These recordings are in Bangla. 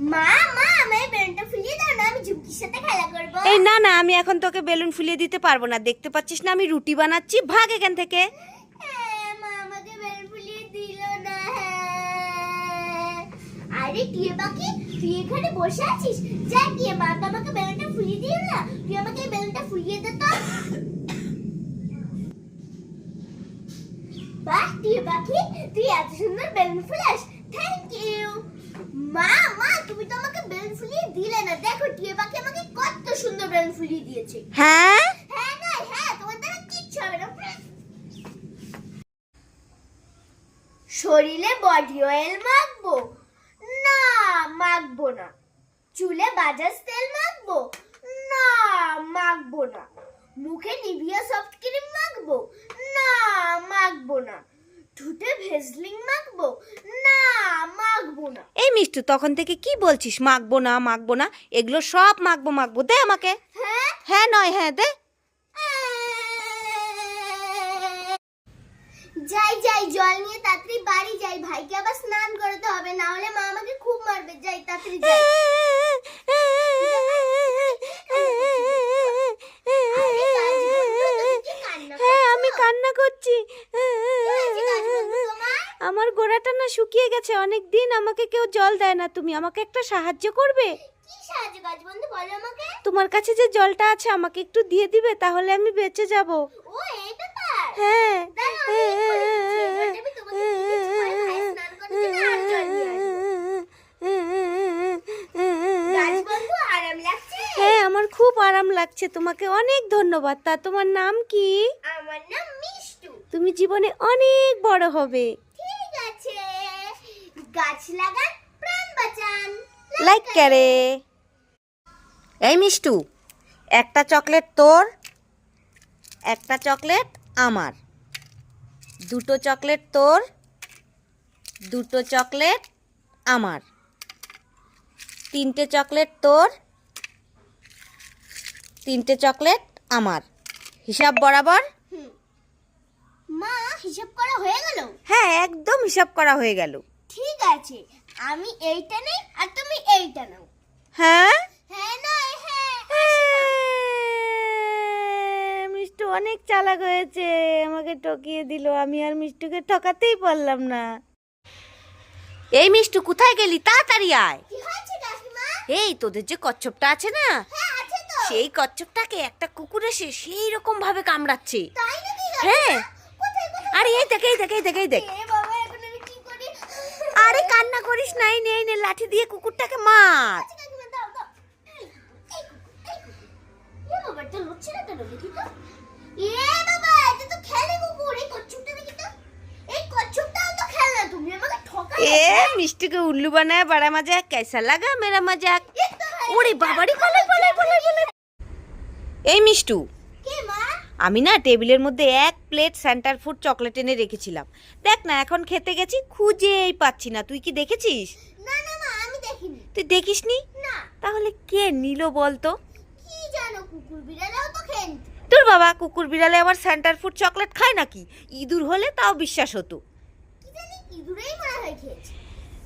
মা মা আমার বেলুনটা ফুলিয়ে দাও না আমি ঝুমকির সাথে খেলা করব। এই না না আমি এখন তোকে বেলুন ফুলিয়ে দিতে পারব না। দেখতে পাচ্ছিস না আমি রুটি বানাচ্ছি। ভাগ এখান থেকে। হ্যাঁ, মা আমাকে বেলুন ফুলিয়ে দিল না হ্যাঁ। আরে টিয়ে তুই এখানে বসে আছিস? যা গিয়ে মা তো আমাকে বেলুনটা ফুলিয়ে দিল না। তুই আমাকে বেলুনটা ফুলিয়ে দে তো। বাহ টিয়ে তুই এত সুন্দর বেলুন ফুলাস। থ্যাংক ইউ মা মা তুমি তো আমাকে বেলুন ফুলিয়ে দিলে না। দেখো টিয়ে পাখি আমাকে কত সুন্দর বেলুন ফুলিয়ে দিয়েছে। হ্যাঁ? হ্যাঁ না হ্যাঁ তোমার দ্বারা কিচ্ছু হবে না। শরীরে বডি অয়েল মাখবো? না মাখবো না। চুলে বাজাজ তেল মাখবো? না মাখবো না। মুখে নিভিয়া সফট ক্রিম মাখবো? না মাখবো না। ঠোঁটে ভেজলিং মাখবো? না মাখবো না। এই মিষ্টু তখন থেকে কি বলছিস? মাখবো না মাখবো না। এগুলো সব মাখবো মাখবো। দে আমাকে। হ্যাঁ? হ্যাঁ নয় হ্যাঁ দে। যাই যাই জল নিয়ে তাড়াতাড়ি বাড়ি যাই। ভাইকে আবার স্নান করাতে হবে না হলে মা আমাকে খুব মারবে। যাই তাড়াতাড়ি যাই। হ্যাঁ আমি কান্না করছি কি হয়েছে কাজ বন্ধু তোমার? আমার না শুকিয়ে গেছে অনেক দিন আমাকে কেউ জল দেয় না। তুমি আমাকে একটা সাহায্য করবে? কি সাহায্য কাজ বন্ধু বলো আমাকে। তোমার কাছে যে জলটা আছে আমাকে একটু দিয়ে দিবে তাহলে আমি বেঁচে যাব। ও এই ব্যাপার? হ্যাঁ। হ্যাঁ আমার খুব আরাম লাগছে। তোমাকে অনেক ধন্যবাদ। তা তোমার নাম কি? আমার নাম মিষ্টু। তুমি জীবনে অনেক বড় হবে। গাছ লাগান প্রাণ বাঁচান। লাইক ক্যারে এই মিষ্টু একটা চকলেট তোর একটা চকলেট আমার। দুটো চকলেট তোর দুটো চকলেট আমার। তিনটে চকলেট তোর তিনটে চকলেট আমার। হিসাব বরাবর? মা হিসাব করা হয়ে গেল? হ্যাঁ একদম হিসাব করা হয়ে গেল। ঠিক আছে আমি এইটা নেই আর তুমি এইটা নাও। হ্যাঁ? হ্যাঁ নয় হ্যাঁ হ্যাঁ, মিষ্টু অনেক চালাক হয়েছে আমাকে ঠকিয়ে দিল আমি আর মিষ্টুকে ঠকাতেই পারলাম না। এই মিষ্টু কোথায় গেলি? তাড়াতাড়ি আয়। কি হয়েছে কাকিমা? এই তোদের যে কচ্ছপটা আছে না হ্যাঁ আছে তো। সেই কচ্ছপটাকে একটা কুকুর এসে সেই রকম ভাবে কামড়াচ্ছে হ্যাঁ। কোথায় কোথায়? আরে এই দেখ এই দেখ এই দেখ এই দেখ এ বাবা এখন আমি কি করি আরে কান্না করিস নাই নেই নে লাঠি দিয়ে কুকুরটাকে মার। এ মিষ্টিকে উল্লু বানায় মজা লাগা এই মিষ্টু আমি না টেবিলের মধ্যে এক প্লেট সেন্টার ফুড চকলেট এনে রেখেছিলাম। দেখ না এখন খেতে গেছি খুঁজেই পাচ্ছি না। তুই কি দেখেছিস? না না মা আমি দেখিনি। তুই দেখিসনি? না। তাহলে কে নিল বলতো? কি জানো কুকুর বিড়ালেও তো খেয়ে তোর বাবা কুকুর বিড়ালে আবার সেন্টার ফুড চকলেট খায় নাকি? ইঁদুর হলে তাও বিশ্বাস হতো। ইঁদুরেই মনে হয় খেয়েছে।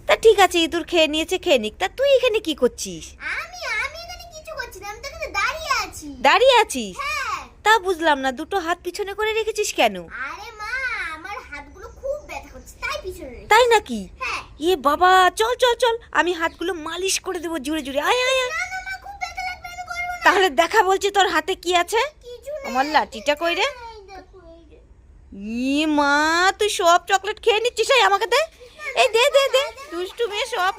তা ঠিক আছে ইঁদুর খেয়ে নিয়েছে খেয়ে নিক। তা তুই এখানে কি করছিস? আমি আমি এখানে কিছু করছি না আমি তো এখানে দাঁড়িয়ে আছি। দাঁড়িয়ে আছিস? হ্যাঁ তা বুঝলাম না দুটো হাত পিছনে করে রেখেছিস কেন? আরে মা আমার হাতগুলো খুব ব্যথা করছে তাই পিছনে তাই নাকি? হ্যাঁ। এ বাবা চল চল চল আমি হাতগুলো মালিশ করে দেবো জুড়ে জুড়ে। আয় আয় আয়। তাহলে দেখা বলছি তোর হাতে কি আছে? আমার লাঠিটা কই রে। ই মা তুই সব চকলেট খেয়ে নিচ্ছিস? আমাকে দে। এই দে দে দে। দুষ্টু মেয়ে সব